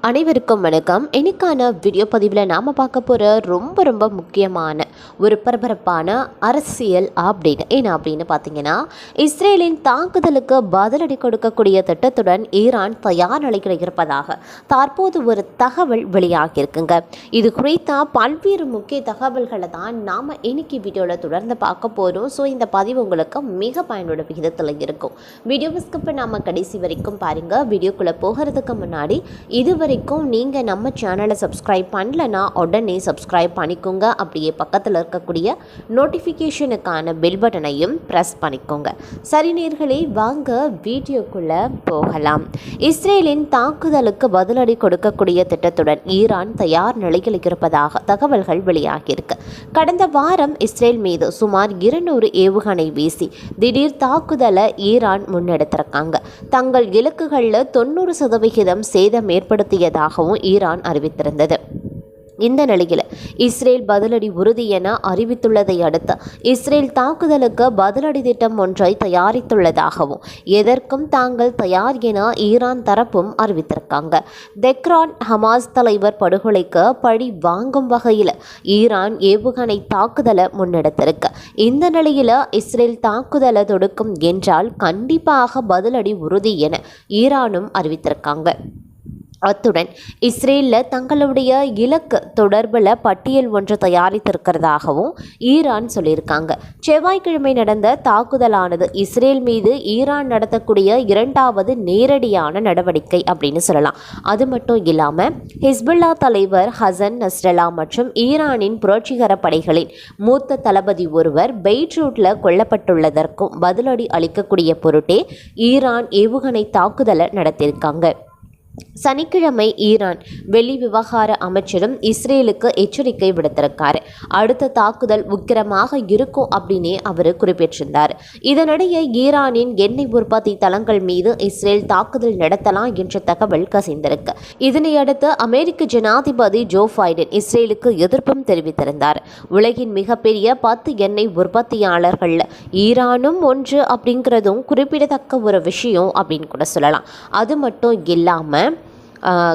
அனைவருக்கும் வணக்கம். இன்னைக்கான வீடியோ பதிவில் நாம் பார்க்க போகிற ரொம்ப ரொம்ப முக்கியமான ஒரு பரபரப்பான அரசியல் அப்படின்னு என்ன அப்படின்னு பார்த்தீங்கன்னா இஸ்ரேலின் தாக்குதலுக்கு பதிலடி கொடுக்கக்கூடிய திட்டத்துடன் ஈரான் தயார் நிலையில் இருப்பதாக தற்போது ஒரு தகவல் வெளியாகியிருக்குங்க. இது குறித்த பல்வேறு முக்கிய தகவல்களை தான் நாம் இன்னைக்கு வீடியோவில் தொடர்ந்து பார்க்க போகிறோம் ஸோ இந்த பதிவு உங்களுக்கு மிக பயனுள்ள விகிதத்தில் இருக்கும். வீடியோவை ஸ்கிப்பை நாம் கடைசி வரைக்கும் பாருங்கள் வீடியோக்குள்ளே போகிறதுக்கு முன்னாடி இது வரைக்கும் நீங்கள் நம்ம சேனலை சப்ஸ்கிரைப் பண்ணலன்னா உடனே சப்ஸ்கிரைப் பண்ணிக்கோங்க. அப்படியே பக்கத்தில் இருக்கக்கூடிய நோட்டிஃபிகேஷனுக்கான பெல் பட்டனையும் ப்ரெஸ் பண்ணிக்கோங்க. சரி நேர்களே வாங்க வீடியோக்குள்ளே போகலாம். இஸ்ரேலின் தாக்குதலுக்கு பதிலடி கொடுக்கக்கூடிய திட்டத்துடன் ஈரான் தயார் நிலையில் இருப்பதாக தகவல்கள் வெளியாகியிருக்கு. கடந்த வாரம் இஸ்ரேல் மீது சுமார் இருநூறு ஏவுகணை வீசி திடீர் தாக்குதலை ஈரான் முன்னெடுத்திருக்காங்க. தங்கள் இலக்குகளில் தொண்ணூறு சதவிகிதம் சேதம் ஏற்படுத்தியதாகவும் ஈரான் அறிவித்திருந்தது. இந்த நிலையில் இஸ்ரேல் பதிலடி உறுதி என அறிவித்துள்ளதை அடுத்து இஸ்ரேல் தாக்குதலுக்கு பதிலடி திட்டம் ஒன்றை தயாரித்துள்ளதாகவும் எதற்கும் தாங்கள் தயார் என ஈரான் தரப்பும் அறிவித்திருக்காங்க. தெக்ரான் ஹமாஸ் தலைவர் படுகொலைக்கு பழி வாங்கும் வகையில் ஈரான் ஏவுகணை தாக்குதலை முன்னெடுத்திருக்கு. இந்த நிலையில் இஸ்ரேல் தாக்குதலை தொடுக்கும் என்றால் கண்டிப்பாக பதிலடி உறுதி என ஈரானும் அறிவித்திருக்காங்க. அத்துடன் இஸ்ரேலில் தங்களுடைய இலக்கு தொடர்பில் பட்டியல் ஒன்று தயாரித்திருக்கிறதாகவும் ஈரான் சொல்லியிருக்காங்க. செவ்வாய்க்கிழமை நடந்த தாக்குதலானது இஸ்ரேல் மீது ஈரான் நடத்தக்கூடிய இரண்டாவது நேரடியான நடவடிக்கை அப்படின்னு சொல்லலாம். அது மட்டும் இல்லாமல் ஹிஸ்புல்லா தலைவர் ஹசன் நஸ்ரலா மற்றும் ஈரானின் புரட்சிகர படைகளின் மூத்த தளபதி ஒருவர் பெய்ட்ரூட்டில் கொல்லப்பட்டுள்ளதற்கும் பதிலடி அளிக்கக்கூடிய பொருட்டே ஈரான் ஏவுகணை தாக்குதலை நடத்தியிருக்காங்க. சனிக்கிழமை ஈரான் வெளி விவகார அமைச்சரும் இஸ்ரேலுக்கு எச்சரிக்கை விடுத்திருக்கார். அடுத்த தாக்குதல் உக்கிரமாக இருக்கும் அப்படின்னே அவர் குறிப்பிட்டிருந்தார். இதனிடையே ஈரானின் எண்ணெய் உற்பத்தி தளங்கள் மீது இஸ்ரேல் தாக்குதல் நடத்தலாம் என்ற தகவல் கசிந்திருக்கு. இதனையடுத்து அமெரிக்க ஜனாதிபதி ஜோ பைடன் இஸ்ரேலுக்கு எதிர்ப்பும் தெரிவித்திருந்தார். உலகின் மிகப்பெரிய பத்து எண்ணெய் உற்பத்தியாளர்கள் ஈரானும் ஒன்று அப்படிங்கிறதும் குறிப்பிடத்தக்க ஒரு விஷயம் அப்படின்னு கூட சொல்லலாம். அது மட்டும் இல்லாமல்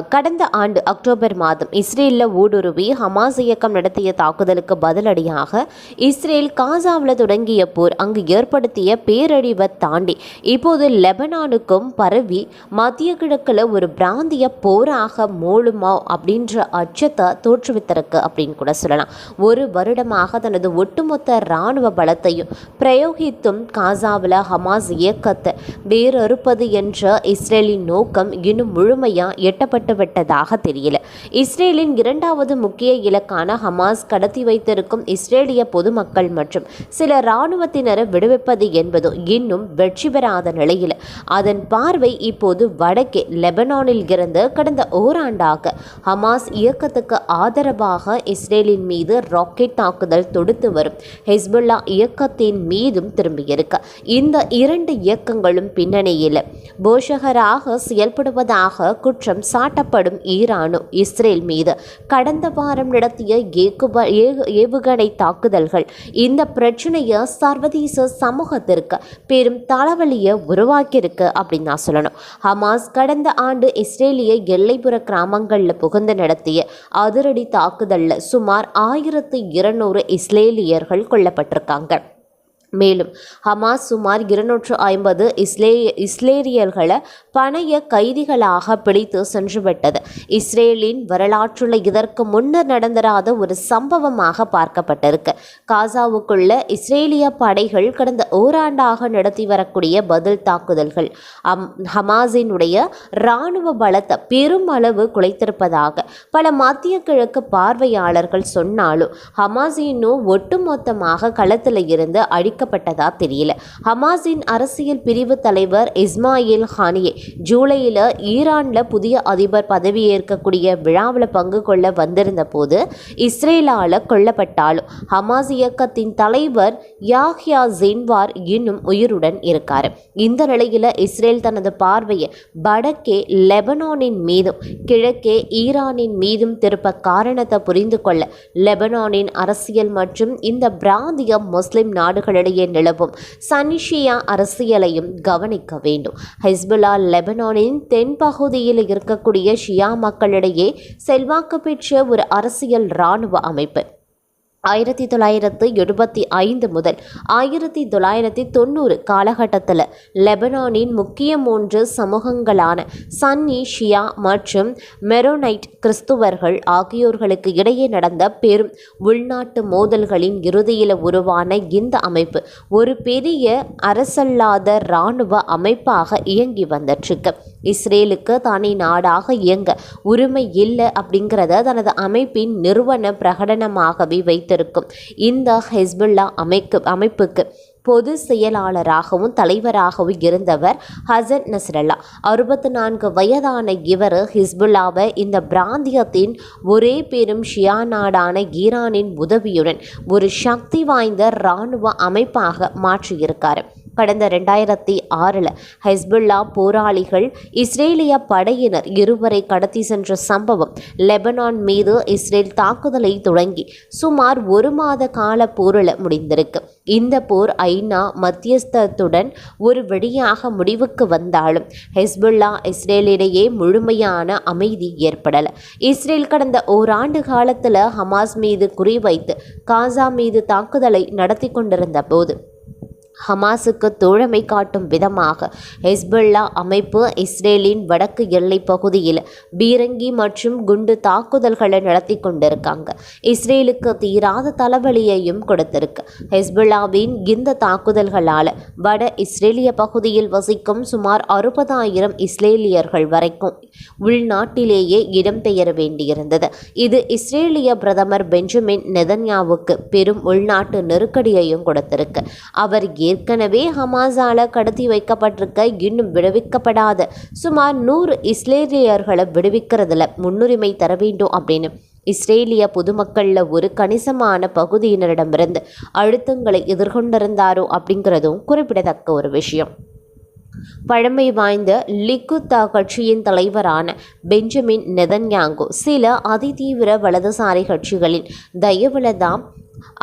கடந்த ஆண்டு அக்டோபர் மாதம் இஸ்ரேலில் ஊடுருவி ஹமாஸ் இயக்கம் நடத்திய தாக்குதலுக்கு பதிலடியாக இஸ்ரேல் காசாவில் தொடங்கிய போர் அங்கு ஏற்படுத்திய பேரழிவை தாண்டி இப்போது லெபனானுக்கும் பரவி மத்திய கிழக்கில் ஒரு பிராந்திய போராக மூழுமா அப்படின்ற அச்சத்தை தோற்றுவித்திருக்கு அப்படின்னு கூட சொல்லலாம். ஒரு வருடமாக தனது ஒட்டுமொத்த இராணுவ பலத்தையும் பிரயோகித்தும் காசாவில் ஹமாஸ் இயக்கத்தை வேறறுப்பது என்ற இஸ்ரேலின் நோக்கம் இன்னும் முழுமையாக எட்டப்பட்டு விட்டதாக தெரியல. இஸ்ரேலின் இரண்டாவது முக்கிய இலக்கான ஹமாஸ் கடத்தி வைத்திருக்கும் இஸ்ரேலிய பொதுமக்கள் மற்றும் சில இராணுவத்தினரை விடுவிப்பது என்பது இன்னும் வெற்றி பெறாத நிலையில். அதன் பார்வை இப்போது வடக்கே லெபனானில் இருந்து கடந்த ஓராண்டாக ஹமாஸ் இயக்கத்துக்கு ஆதரவாக இஸ்ரேலின் மீது ராக்கெட் தாக்குதல் தொடுத்து வரும் ஹெஸ்புல்லா இயக்கத்தின் மீதும் திரும்பியிருக்க. இந்த இரண்டு இயக்கங்களும் பின்னணியில் போஷகராக செயல்படுவதாக குற்றம் சாட்டப்படும் ஈரானும் இஸ்ரேல் மீது கடந்த வாரம் நடத்திய ஏகுப ஏகு ஏவுகணை தாக்குதல்கள். இந்த பிரச்சனையை சர்வதேச சமூகத்திற்கு பெரும் தலைவலியை உருவாக்கியிருக்கு அப்படின்னு நான் சொல்லணும். ஹமாஸ் கடந்த ஆண்டு இஸ்ரேலிய எல்லைப்புற கிராமங்களில் புகுந்து நடத்திய அதிரடி தாக்குதலில் சுமார் ஆயிரத்து இருநூறு இஸ்ரேலியர்கள் கொல்லப்பட்டிருக்காங்க. மேலும் ஹமாஸ் சுமார் இருநூற்று ஐம்பது இஸ்லே இஸ்ரேலியர்களை பணைய கைதிகளாக பிடித்து சென்றுவிட்டது. இஸ்ரேலின் வரலாற்றுள்ள இதற்கு முன்னர் நடந்தராத ஒரு சம்பவமாக பார்க்கப்பட்டிருக்கு. காசாவுக்குள்ள இஸ்ரேலிய படைகள் கடந்த ஓராண்டாக நடத்தி வரக்கூடிய பதில் தாக்குதல்கள். அம் ஹமாஸினுடைய இராணுவ பலத்தை பெருமளவு குலைத்திருப்பதாக பல மத்திய கிழக்கு பார்வையாளர்கள் சொன்னாலும் ஹமாஸ் இன்னும் ஒட்டுமொத்தமாக களத்தில் இருந்து அழிக்க பாதிக்கப்பட்டதா தெரியல. ஹமாஸின் அரசியல் பிரிவு தலைவர் இஸ்மாயில் ஹானியே ஜூலையில் ஈரானில் புதிய அதிபர் பதவியேற்கக்கூடிய விழாவில் பங்கு கொள்ள வந்திருந்த போது இஸ்ரேலால் கொல்லப்பட்டாலும் ஹமாஸ் இயக்கத்தின் தலைவர் யாஹ்யா ஜின்வார் இன்னும் உயிருடன் இருக்கார். இந்த நிலையில் இஸ்ரேல் தனது பார்வையை வடக்கே லெபனானின் மீதும் கிழக்கே ஈரானின் மீதும் திருப்ப காரணத்தை புரிந்து கொள்ள லெபனானின் அரசியல் மற்றும் இந்த பிராந்திய முஸ்லிம் நாடுகளிடையே இடையே நிலவும். சனிஷியா அரசியலையும் கவனிக்க வேண்டும். ஹிஸ்புல்லா லெபனானின் தென்பகுதியில் இருக்கக்கூடிய ஷியா மக்களிடையே செல்வாக்கு பெற்ற ஒரு அரசியல் இராணுவ அமைப்பு. ஆயிரத்தி தொள்ளாயிரத்து எழுபத்தி ஐந்து முதல் ஆயிரத்தி தொள்ளாயிரத்தி தொண்ணூறு காலகட்டத்தில் லெபனானின் முக்கிய மூன்று சமூகங்களான சன்னி ஷியா மற்றும் மெரோனைட் கிறிஸ்துவர்கள் ஆகியோர்களுக்கு இடையே நடந்த பெரும் உள்நாட்டு மோதல்களின் இறுதியில் உருவான இந்த அமைப்பு ஒரு பெரிய அரசல்லாத இராணுவ அமைப்பாக இயங்கி வந்துட்டுருக்கு இஸ்ரேலுக்கு தானே நாடாக இயங்க உரிமை இல்லை அப்படிங்கிறத தனது அமைப்பின் நிறுவன பிரகடனமாகவே வைத்திருக்கும். இந்த ஹெஸ்புல்லா அமைக்கு அமைப்புக்கு பொது செயலாளராகவும் தலைவராகவும் இருந்தவர் ஹசன் நஸ்ரல்லா. அறுபத்தி நான்கு வயதான இவர் ஹிஸ்புல்லாவை இந்த பிராந்தியத்தின் ஒரே பெரும் ஷியா நாடான ஈரானின் உதவியுடன் ஒரு சக்தி வாய்ந்த இராணுவ அமைப்பாக மாற்றியிருக்கார். கடந்த ரெண்டாயிரத்தி ஆறில் ஹெஸ்புல்லா போராளிகள் இஸ்ரேலிய படையினர் இருவரை கடத்தி சென்ற சம்பவம் லெபனான் மீது இஸ்ரேல் தாக்குதலை தொடங்கி சுமார் ஒரு மாத கால போரில் முடிந்திருக்கு. இந்த போர் ஐநா மத்தியஸ்தத்துடன் ஒரு வழியாக முடிவுக்கு வந்தாலும் ஹெஸ்புல்லா இஸ்ரேலிடையே முழுமையான அமைதி ஏற்படலை. இஸ்ரேல் கடந்த ஓராண்டு காலத்தில் ஹமாஸ் மீது குறிவைத்து காசா மீது தாக்குதலை நடத்தி கொண்டிருந்த போது ஹமாஸுக்கு தோழமை காட்டும் விதமாக ஹெஸ்புல்லா அமைப்பு இஸ்ரேலின் வடக்கு எல்லை பகுதியில் பீரங்கி மற்றும் குண்டு தாக்குதல்களை நடத்தி கொண்டிருக்காங்க. இஸ்ரேலுக்கு தீராத தலைவலியையும் கொடுத்திருக்கு. ஹெஸ்புல்லாவின் இந்த தாக்குதல்களால் வட இஸ்ரேலிய பகுதியில் வசிக்கும் சுமார் அறுபதாயிரம் இஸ்ரேலியர்கள் வரைக்கும் உள்நாட்டிலேயே இடம்பெயர வேண்டியிருந்தது. இது இஸ்ரேலிய பிரதமர் பெஞ்சமின் நெதன்யாவுக்கு பெரும் உள்நாட்டு நெருக்கடியையும் கொடுத்திருக்கு. அவர் ஏற்கனவே ஹமாஸால கடத்தி வைக்கப்பட்டிருக்க இன்னும் விடுவிக்கப்படாத. சுமார் நூறு இஸ்ரேலியர்களை விடுவிக்கிறதுல முன்னுரிமை தர வேண்டும் அப்படின்னு. இஸ்ரேலிய பொதுமக்களில் ஒரு கணிசமான பகுதியினரிடமிருந்து அழுத்தங்களை எதிர்கொண்டிருந்தாரோ அப்படிங்கிறதும் குறிப்பிடத்தக்க ஒரு விஷயம். பழமை வாய்ந்த லிக்குத்தா கட்சியின் தலைவரான பெஞ்சமின் நெதன்யாங்கோ சில அதிதீவிர வலதுசாரி கட்சிகளின் தயவுல தான்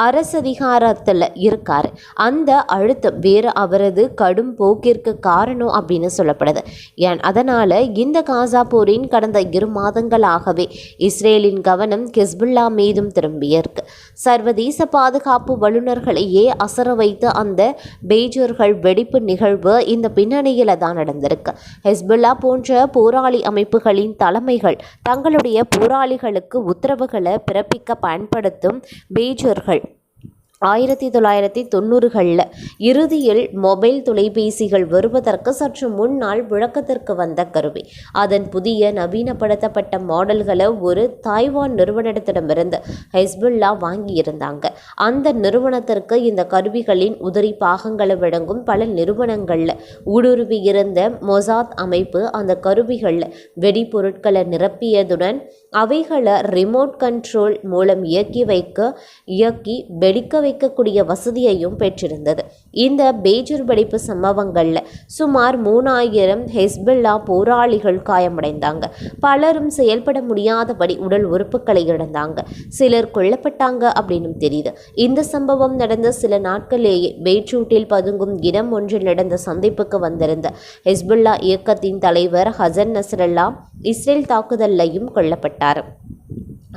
அரசதிகாரத்தில் இருக்கார். அந்த அழுத்தம் வேறு அவரது கடும் போக்கிற்கு காரணம் அப்படின்னு சொல்லப்படுது. ஏன்? அதனால் இந்த காசா போரின் கடந்த இரு மாதங்களாகவே இஸ்ரேலின் கவனம் ஹிஸ்புல்லா மீதும் திரும்பியிருக்கு சர்வதேச பாதுகாப்பு வல்லுநர்களையே அசர வைத்து அந்த பேஜர்கள் வெடிப்பு நிகழ்வு இந்த பின்னணியில் தான் நடந்திருக்கு. ஹெஸ்புல்லா போன்ற போராளி அமைப்புகளின் தலைமைகள் தங்களுடைய போராளிகளுக்கு உத்தரவுகளை பிறப்பிக்க பயன்படுத்தும் 3. ஆயிரத்தி தொள்ளாயிரத்தி தொண்ணூறுகளில் இறுதியில் மொபைல் தொலைபேசிகள் வருவதற்கு சற்று முன்னால் புழக்கத்திற்கு வந்த கருவி. அதன் புதிய நவீனப்படுத்தப்பட்ட மாடல்களை ஒரு தாய்வான் நிறுவனத்திடமிருந்து ஹெஸ்புல்லா வாங்கியிருந்தாங்க. அந்த நிறுவனத்திற்கு இந்த கருவிகளின் உதிரி பாகங்களை வழங்கும் பல நிறுவனங்களில் ஊடுருவி இருந்த மொசாத் அமைப்பு அந்த கருவிகளில் வெடிபொருட்களை நிரப்பியதுடன் அவைகளை ரிமோட் கண்ட்ரோல் மூலம் இயக்கி வைக்க இயக்கி வெடிக்க வைக்கக்கூடிய வசதியையும் பெற்றிருந்தது. இந்த பேஜர் வெடிப்பு சம்பவங்களில் சுமார் மூணாயிரம் ஹெஸ்புல்லா போராளிகள் காயமடைந்தாங்க. பலரும் செயல்பட முடியாதபடி உடல் உறுப்புகளை இழந்தாங்க. சிலர் கொல்லப்பட்டாங்க அப்படின்னு தெரியுது. இந்த சம்பவம் நடந்த சில நாட்களிலேயே பெய்ட்ரூட்டில் பதுங்கும் இடம் ஒன்றில் நடந்த சந்திப்புக்கு வந்திருந்த ஹெஸ்புல்லா இயக்கத்தின் தலைவர் ஹசன் நஸ்ரல்லா இஸ்ரேல் தாக்குதல்லையும் கொல்லப்பட்டார்.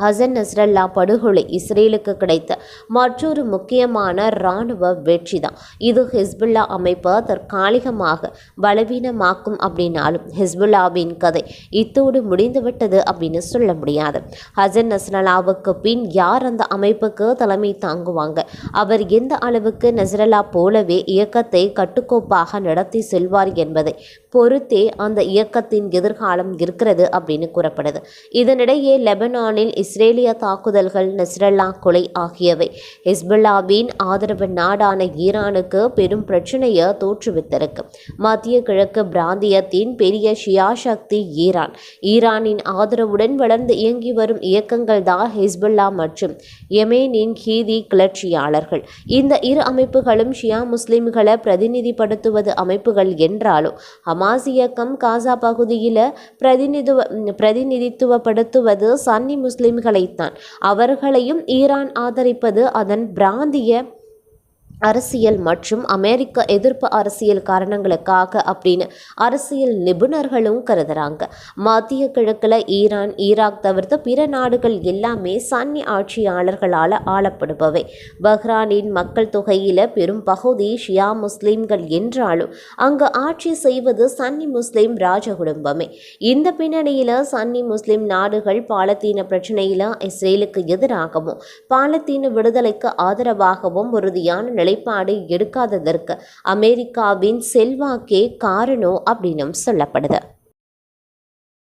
ஹசன் நஸ்ரல்லா படுகொலை இஸ்ரேலுக்கு கிடைத்த மற்றொரு முக்கியமான இராணுவ வெற்றி தான் இது ஹிஸ்புல்லா அமைப்பை தற்காலிகமாக பலவீனமாக்கும் அப்படின்னாலும் ஹிஸ்புல்லாவின் கதை இத்தோடு முடிந்துவிட்டது அப்படின்னு சொல்ல முடியாது. ஹசன் நஸ்ரல்லாவுக்கு பின் யார் அந்த அமைப்புக்கு தலைமை தாங்குவாங்க? அவர் எந்த அளவுக்கு நஸ்ரல்லா போலவே இயக்கத்தை கட்டுக்கோப்பாக நடத்தி செல்வார் என்பதை பொறுத்தே அந்த இயக்கத்தின் எதிர்காலம் இருக்கிறது அப்படின்னு கூறப்படுது. இதனிடையே லெபனானில் இஸ்ரேலிய தாக்குதல்கள் நஸ்ரல்லா கொலை ஆகியவை. ஹிஸ்புல்லாவின் ஆதரவு நாடான ஈரானுக்கு பெரும் பிரச்சனையை தோற்றுவித்திருக்கு. மத்திய கிழக்கு பிராந்தியத்தின் பெரிய ஷியா சக்தி ஈரான். ஈரானின் ஆதரவுடன் வளர்ந்து இயங்கி வரும் இயக்கங்கள் தான் ஹிஸ்புல்லா மற்றும் யமேனின் ஹீதி கிளர்ச்சியாளர்கள். இந்த இரு அமைப்புகளும் ஷியா முஸ்லிம்களை பிரதிநிதிப்படுத்துவது அமைப்புகள் என்றாலும் ஹமாஸ் இயக்கம் காசா பகுதியில் பிரதிநிதித்துவ பிரதிநிதித்துவப்படுத்துவது சன்னி முஸ்லிம் முஸ்லிம்களைத்தான். அவர்களையும் ஈரான் ஆதரிப்பது அதன் பிராந்திய அரசியல் மற்றும் அமெரிக்க எதிர்ப்பு அரசியல் காரணங்களுக்காக அப்படின்னு அரசியல் நிபுணர்களும் கருதுறாங்க. மத்திய கிழக்கில் ஈரான் ஈராக் தவிர்த்து பிற நாடுகள் எல்லாமே சன்னி ஆட்சியாளர்களால் ஆளப்படுபவை. பஹ்ரானின் மக்கள் தொகையில் பெரும் பகுதி ஷியா முஸ்லீம்கள் என்றாலும் அங்கு ஆட்சி செய்வது சன்னி முஸ்லீம் ராஜ குடும்பமே. இந்த பின்னணியில் சன்னி முஸ்லீம் நாடுகள் பாலத்தீன பிரச்சனையில் இஸ்ரேலுக்கு எதிராகவும் பாலத்தீன விடுதலைக்கு ஆதரவாகவும் உறுதியான நிலைப்பாடு எடுக்காததற்கு அமெரிக்காவின் செல்வாக்கே காரணம் அப்படின்னும் சொல்லப்படுது.